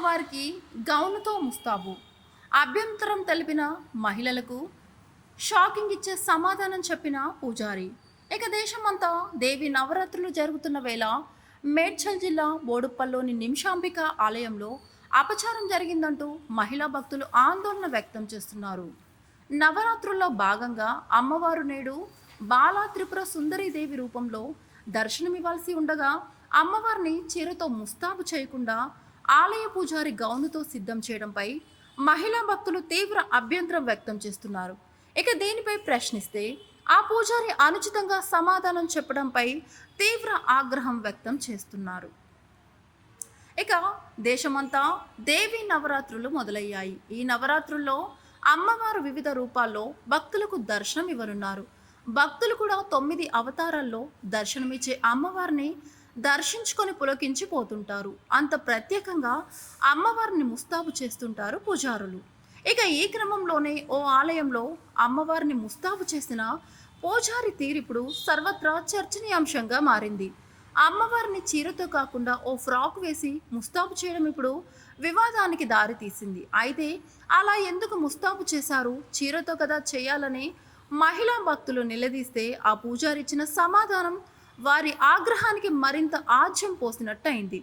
అమ్మవారికి గౌనుతో ముస్తాబు. అభ్యంతరం తెలిపిన మహిళలకు షాకింగ్ ఇచ్చే సమాధానం చెప్పిన పూజారి. ఇక దేశమంతా దేవి నవరాత్రులు జరుగుతున్న వేళ మేడ్చల్ జిల్లా బోడుప్పల్లోని నిమిషాంబిక ఆలయంలో అపచారం జరిగిందంటూ మహిళా భక్తులు ఆందోళన వ్యక్తం చేస్తున్నారు. నవరాత్రుల్లో భాగంగా అమ్మవారు నేడు బాలా త్రిపుర సుందరీదేవి రూపంలో దర్శనమివ్వాల్సి ఉండగా అమ్మవారిని చీరతో ముస్తాబు చేయకుండా ఆలయ పూజారి గౌనుతో సిద్ధం చేయడంపై మహిళా భక్తులు తీవ్ర అభ్యంతరం వ్యక్తం చేస్తున్నారు. ఇక దీనిపై ప్రశ్నిస్తే ఆ పూజారి అనుచితంగా సమాధానం చెప్పడంపై తీవ్ర ఆగ్రహం వ్యక్తం చేస్తున్నారు. ఇక దేశమంతా దేవి నవరాత్రులు మొదలయ్యాయి. ఈ నవరాత్రుల్లో అమ్మవారు వివిధ రూపాల్లో భక్తులకు దర్శనం ఇవ్వనున్నారు భక్తులు కూడా తొమ్మిది అవతారాల్లో దర్శనమిచ్చే అమ్మవారిని దర్శించుకొని పులకించిపోతుంటారు అంత ప్రత్యేకంగా అమ్మవారిని ముస్తాబు చేస్తుంటారు పూజారులు. ఇక ఈ క్రమంలోనే ఓ ఆలయంలో అమ్మవారిని ముస్తాబు చేసిన పూజారి తీరిప్పుడు సర్వత్రా చర్చనీయాంశంగా మారింది. అమ్మవారిని చీరతో కాకుండా ఓ ఫ్రాక్ వేసి ముస్తాబు చేయడం ఇప్పుడు వివాదానికి దారితీసింది అయితే అలా ఎందుకు ముస్తాబు చేశారు? చీరతో కదా చేయాలని మహిళా భక్తులు నిలదీస్తే ఆ పూజారి ఇచ్చిన సమాధానం వారి ఆగ్రహానికి మరింత ఆజ్యం పోసినట్టయింది.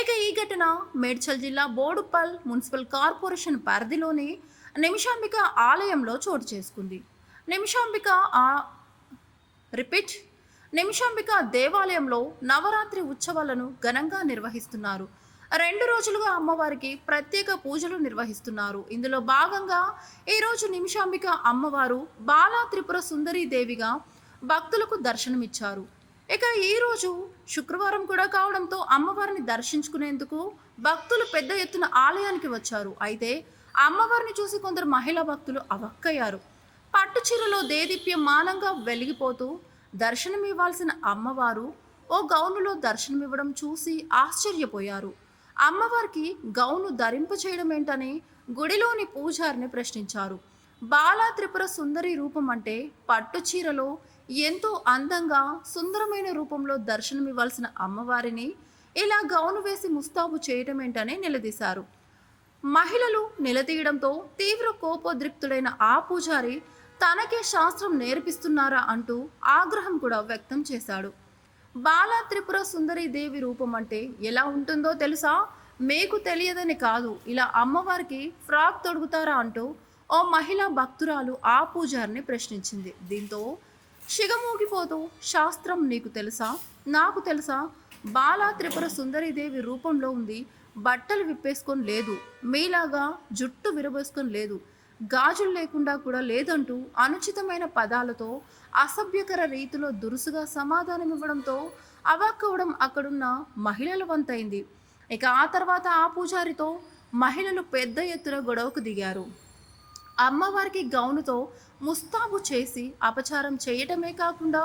ఇక ఈ ఘటన మేడ్చల్ జిల్లా బోడుపల్ మున్సిపల్ కార్పొరేషన్ పరిధిలోని నిమిషాంబిక ఆలయంలో చోటు చేసుకుంది. నిమిషాంబిక ఆ రిపీట్ నిమిషాంబిక దేవాలయంలో నవరాత్రి ఉత్సవాలను ఘనంగా నిర్వహిస్తున్నారు. రెండు రోజులుగా అమ్మవారికి ప్రత్యేక పూజలు నిర్వహిస్తున్నారు. ఇందులో భాగంగా ఈరోజు నిమిషాంబిక అమ్మవారు బాలా త్రిపుర సుందరీ దేవిగా భక్తులకు దర్శనమిచ్చారు. ఇక ఈరోజు శుక్రవారం కూడా కావడంతో అమ్మవారిని దర్శించుకునేందుకు భక్తులు పెద్ద ఎత్తున ఆలయానికి వచ్చారు. అయితే అమ్మవారిని చూసి కొందరు మహిళా భక్తులు అవక్కయ్యారు. పట్టు చీరలో దేదీప్యం మానంగా వెలిగిపోతూ దర్శనమివ్వాల్సిన అమ్మవారు ఓ గౌనులో దర్శనమివ్వడం చూసి ఆశ్చర్యపోయారు. అమ్మవారికి గౌను ధరింప చేయడం ఏంటని గుడిలోని పూజారిని ప్రశ్నించారు. బాలా త్రిపుర సుందరి రూపం అంటే పట్టు చీరలో ఎంతో అందంగా సుందరమైన రూపంలో దర్శనమివ్వాల్సిన అమ్మవారిని ఇలా గౌను వేసి ముస్తాబు చేయటమేంటనే నిలదీశారు. మహిళలు నిలదీయడంతో తీవ్ర కోపోద్రిక్తుడైన ఆ పూజారి తనకే శాస్త్రం నేర్పిస్తున్నారా అంటూ ఆగ్రహం కూడా వ్యక్తం చేశాడు. బాలా త్రిపుర సుందరి దేవి రూపం అంటే ఎలా ఉంటుందో తెలుసా? మీకు తెలియదని కాదు ఇలా అమ్మవారికి ఫ్రాక్ తొడుగుతారా అంటూ ఓ మహిళా భక్తురాలు ఆ పూజారిని ప్రశ్నించింది. దీంతో షిగమూగిపోతూ శాస్త్రం నీకు తెలుసా? నాకు తెలుసా? బాలా త్రిపుర సుందరీదేవి రూపంలో ఉంది. బట్టలు విప్పేసుకొని లేదు. మీలాగా జుట్టు విరబోసుకొని లేదు. గాజులు లేకుండా కూడా లేదంటూ అనుచితమైన పదాలతో అసభ్యకర రీతిలో దురుసుగా సమాధానం ఇవ్వడంతో అవాక్కవడం అక్కడున్న మహిళల వంతైంది. ఇక ఆ తర్వాత ఆ పూజారితో మహిళలు పెద్ద ఎత్తున గొడవకు దిగారు. అమ్మవారికి గౌనుతో ముస్తాబు చేసి అపచారం చేయటమే కాకుండా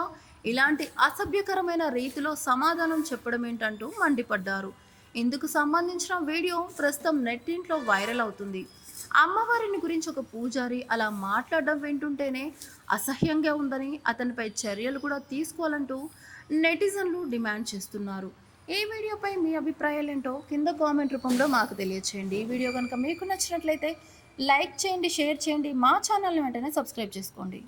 ఇలాంటి అసభ్యకరమైన రీతిలో సమాధానం చెప్పడం ఏంటంటూ మండిపడ్డారు. ఇందుకు సంబంధించిన వీడియో ప్రస్తుతం నెట్టింట్లో వైరల్ అవుతుంది. అమ్మవారిని గురించి ఒక పూజారి అలా మాట్లాడడం వింటుంటేనే అసహ్యంగా ఉందని అతనిపై చర్యలు కూడా తీసుకోవాలంటూ నెటిజన్లు డిమాండ్ చేస్తున్నారు. ఈ వీడియోపై మీ అభిప్రాయాలు ఏంటో కింద కామెంట్ రూపంలో మాకు తెలియచేయండి. ఈ వీడియో కనుక మీకు నచ్చినట్లయితే లైక్ చేయండి షేర్ చేయండి మా ఛానల్ని వెంటనే సబ్స్క్రైబ్ చేసుకోండి.